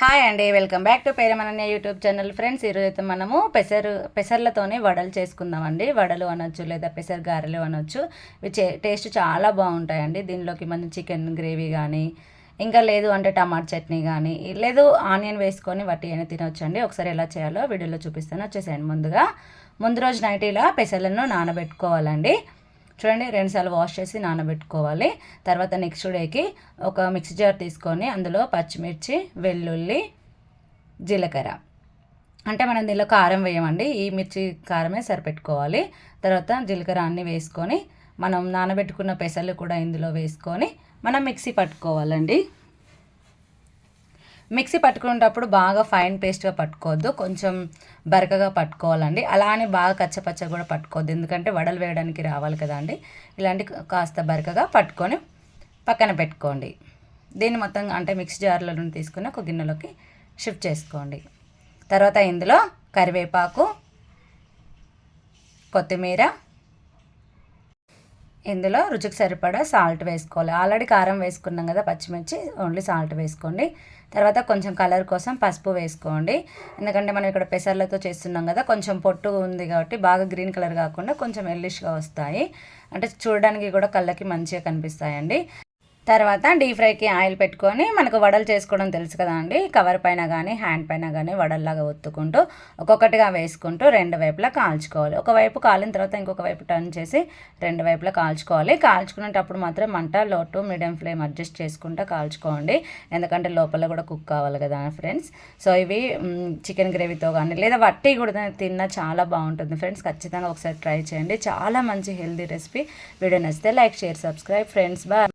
Hi అండి welcome back to పేరమనన్య YouTube channel. Friends ఈరోజు అయితే మనము పెసరు పెసర్లతోనే వడలు చేసుకుందామండి. వడలు అనొచ్చు లేదా పెసర్ గారెలు అనొచ్చు. ఇవి చే టేస్ట్ చాలా బాగుంటాయండి. దీనిలోకి మనం చికెన్ గ్రేవీ కానీ ఇంకా లేదు అంటే టమాటా చట్నీ కానీ లేదు ఆనియన్ వేసుకొని వట్టి అయినా తినవచ్చండి ఒకసారి ఎలా చేయాలో వీడియోలో చూపిస్తాను. వచ్చేసేయండి ముందుగా. ముందు రోజు నైట్ ఇలా పెసర్లను నానబెట్టుకోవాలండి. చూడండి రెండుసార్లు వాష్ చేసి నానబెట్టుకోవాలి. తర్వాత నెక్స్ట్ డేకి ఒక మిక్సీ జార్ తీసుకొని అందులో పచ్చిమిర్చి వెల్లుల్లి జీలకర్ర. అంటే మనం దీనిలో కారం వేయమండి. ఈ మిర్చి కారమే సరిపెట్టుకోవాలి. తర్వాత జీలకర్ర అన్నీ వేసుకొని మనం నానబెట్టుకున్న పెసలు కూడా ఇందులో వేసుకొని మనం మిక్సీ పట్టుకోవాలండి. మిక్సీ పట్టుకునేటప్పుడు బాగా ఫైన్ పేస్ట్గా పట్టుకోవద్దు. కొంచెం బరకగా పట్టుకోవాలండి. అలానే బాగా కచ్చపచ్చ కూడా పట్టుకోవద్దు. ఎందుకంటే వడలు వేయడానికి రావాలి కదండి ఇలాంటి కాస్త బరకగా పట్టుకొని పక్కన పెట్టుకోండి. దీన్ని మొత్తం అంటే మిక్సీ జార్ల నుండి తీసుకుని ఒక గిన్నెలోకి షిఫ్ట్ చేసుకోండి. తర్వాత ఇందులో కరివేపాకు కొత్తిమీర ఇందులో రుచికి సరిపడా సాల్ట్ వేసుకోవాలి. ఆల్రెడీ కారం వేసుకున్నాం కదా పచ్చిమిర్చి ఓన్లీ సాల్ట్ వేసుకోండి. తర్వాత కొంచెం కలర్ కోసం పసుపు వేసుకోండి. ఎందుకంటే మనం ఇక్కడ పెసర్లతో చేస్తున్నాం కదా కొంచెం పొట్టు ఉంది కాబట్టి బాగా గ్రీన్ కలర్ కాకుండా కొంచెం ఎల్లిష్గా వస్తాయి. అంటే చూడడానికి కూడా కళ్ళకి మంచిగా కనిపిస్తాయండి. తర్వాత డీప్ ఫ్రైకి ఆయిల్ పెట్టుకొని మనకు వడలు చేసుకోవడం తెలుసు కదా అండి. కవర్ పైన కానీ హ్యాండ్ పైన కానీ వడల్లాగా ఒత్తుకుంటూ ఒక్కొక్కటిగా వేసుకుంటూ రెండు వైపులా కాల్చుకోవాలి. ఒకవైపు కాలిన తర్వాత ఇంకొక వైపు టర్న్ చేసి రెండు వైపులా కాల్చుకోవాలి. కాల్చుకునేటప్పుడు మాత్రం మంట లో టు మీడియం ఫ్లేమ్ అడ్జస్ట్ చేసుకుంటూ కాల్చుకోండి. ఎందుకంటే లోపల కూడా కుక్ కావాలి కదా ఫ్రెండ్స్. సో ఇవి చికెన్ గ్రేవీతో కానీ లేదా వట్టి కూడా తిన్నా చాలా బాగుంటుంది ఫ్రెండ్స్. ఖచ్చితంగా ఒకసారి ట్రై చేయండి. చాలా మంచి హెల్దీ రెసిపీ. వీడియో నచ్చితే like share subscribe friends. Bye.